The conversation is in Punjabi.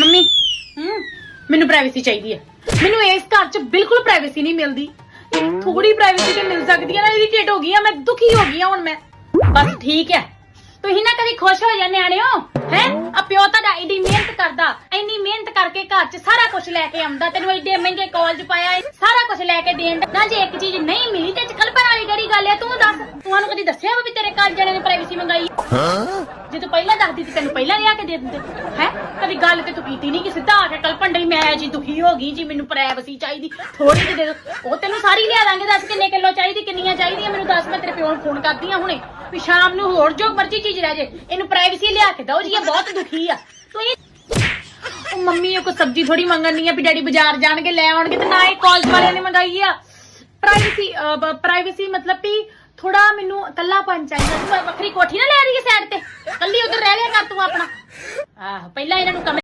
ਮੰਮੀ, ਹੂੰ, ਮੈਨੂੰ ਪ੍ਰਾਈਵੇਸੀ ਚਾਹੀਦੀ ਹੈ। ਮੈਨੂੰ ਇਸ ਘਰ 'ਚ ਬਿਲਕੁਲ ਪ੍ਰਾਈਵੇਸੀ ਨਹੀਂ ਮਿਲਦੀ। ਥੋੜੀ ਪ੍ਰਾਈਵੇਸੀ ਤੇ ਮਿਲ ਸਕਦੀ ਹੈ ਨਾ ਇਰੀਟੇਟ ਹੋ ਗਈ ਆ ਮੈਂ, ਦੁਖੀ ਹੋ ਗਈ ਆ ਹੁਣ ਮੈਂ। ਬਸ ਠੀਕ ਹੈ। ਤੁਸੀਂ ਨਾ ਕਦੀ ਖੁਸ਼ ਹੋ ਜਾਂਦੇ ਨਿਆਣਿਓ ਹੈ ਆ ਪਿਓ ਤੁਹਾਡਾ ਏਡੀ ਮਿਹਨਤ ਕਰਦਾ ਇੰਨੀ ਮਿਹਨਤ ਕਰਕੇ ਘਰ 'ਚ ਸਾਰਾ ਕੁਝ ਲੈ ਕੇ ਆਉਂਦਾ। ਤੈਨੂੰ ਏਡੇ ਮਹਿੰਗੇ ਕਾਲਜ ਪਾਇਆ ਸਾਰਾ ਕੁਝ ਲੈ ਕੇ ਦੇਣ ਦਾ। ਨਾ ਜੇ ਇੱਕ ਚੀਜ਼ ਨਹੀਂ ਮਿਲੀ, ਤੇ ਕਲਪਨਾ ਵਾਲੀ ਕਿਹੜੀ ਗੱਲ ਹੈ? ਤੂੰ ਦੱਸ ਤੁਹਾਨੂੰ ਕਦੀ ਦੱਸਿਆ ਵਾ ਵੀ ਤੇਰੇ ਘਰ ਜਾਣੇ ਨੇ ਪ੍ਰਾਈਵੇਸੀ ਮੰਗਾਈ? ਜੇ ਤੂੰ ਪਹਿਲਾਂ ਦੱਸਦੀ ਤੇ ਤੈਨੂੰ ਪਹਿਲਾਂ ਲਿਆ ਕੇ ਦੇ ਦਿੰਦੇ, ਹੈ? ਕਦੀ ਗੱਲ ਤੇ ਤੂੰ ਕੀਤੀ ਨਹੀਂ ਕਿ ਸਿੱਧਾ ਆ ਕੇ ਕਲਪਣ ਡਈ, ਮੈਂ ਜੀ ਦੁਖੀ ਹੋ ਗਈ ਜੀ, ਮੈਨੂੰ ਪ੍ਰਾਈਵੇਸੀ ਚਾਹੀਦੀ ਥੋੜੀ ਜਿਹੀ ਦੇ ਦੋ। ਉਹ ਤੈਨੂੰ ਸਾਰੀ ਲਿਆ ਦਾਂਗੇ, ਦੱਸ ਕਿੰਨੇ ਕਿਲੋ ਚਾਹੀਦੀ, ਕਿੰਨੀਆਂ ਚਾਹੀਦੀਆਂ, ਮੈਨੂੰ ਦੱਸ, ਮੈਂ ਤੇਰੇ ਪਿਓ ਨੂੰ ਫੋਨ ਕਰਦੀ ਆ ਹੁਣੇ, ਵੀ ਸ਼ਾਮ ਨੂੰ ਹੋਰ ਜੋ ਮਰਜ਼ੀ ਚੀਜ਼ ਰਹਿ ਜੇ, ਇਹਨੂੰ ਪ੍ਰਾਈਵੇਸੀ ਲਿਆ ਕੇ ਦਓ ਜੀ, ਇਹ ਬਹੁਤ ਦੁਖੀ ਆ। ਤੂੰ ਇਹ ਉਹ ਮੰਮੀ, ਇਹ ਕੋ ਸਬਜ਼ੀ ਥੋੜੀ ਮੰਗਣੀ ਆ ਵੀ ਡੈਡੀ ਬਾਜ਼ਾਰ ਜਾਣਗੇ, ਲੈ ਆਉਣਗੇ ਤੇ ਨਾ ਇਹ ਕਾਲਜ ਵਾਲਿਆਂ ਨੇ ਮੰਗਾਈ ਆ। ਪ੍ਰਾਈਵੇਸੀ ਪ੍ਰਾਈਵੇਸੀ ਮਤਲਬ ਵੀ ਥੋੜਾ ਮੈਨੂੰ ਇਕੱਲਾਪਨ ਚਾਹੀਦਾ। ਤੂੰ ਵੱਖਰੀ ਕੋਠੀ ਨਾ ਲੈ ਰਹੀ ਹੈ ਸਾਈਡ ਤੇ ਕੱਲੀ ਉਧਰ ਰਹਿ ਲਿਆ ਕਰ ਤੂੰ ਆਪਣਾ ਆਹ ਪਹਿਲਾਂ ਇਹਨਾਂ ਨੂੰ ਕਮਰੇ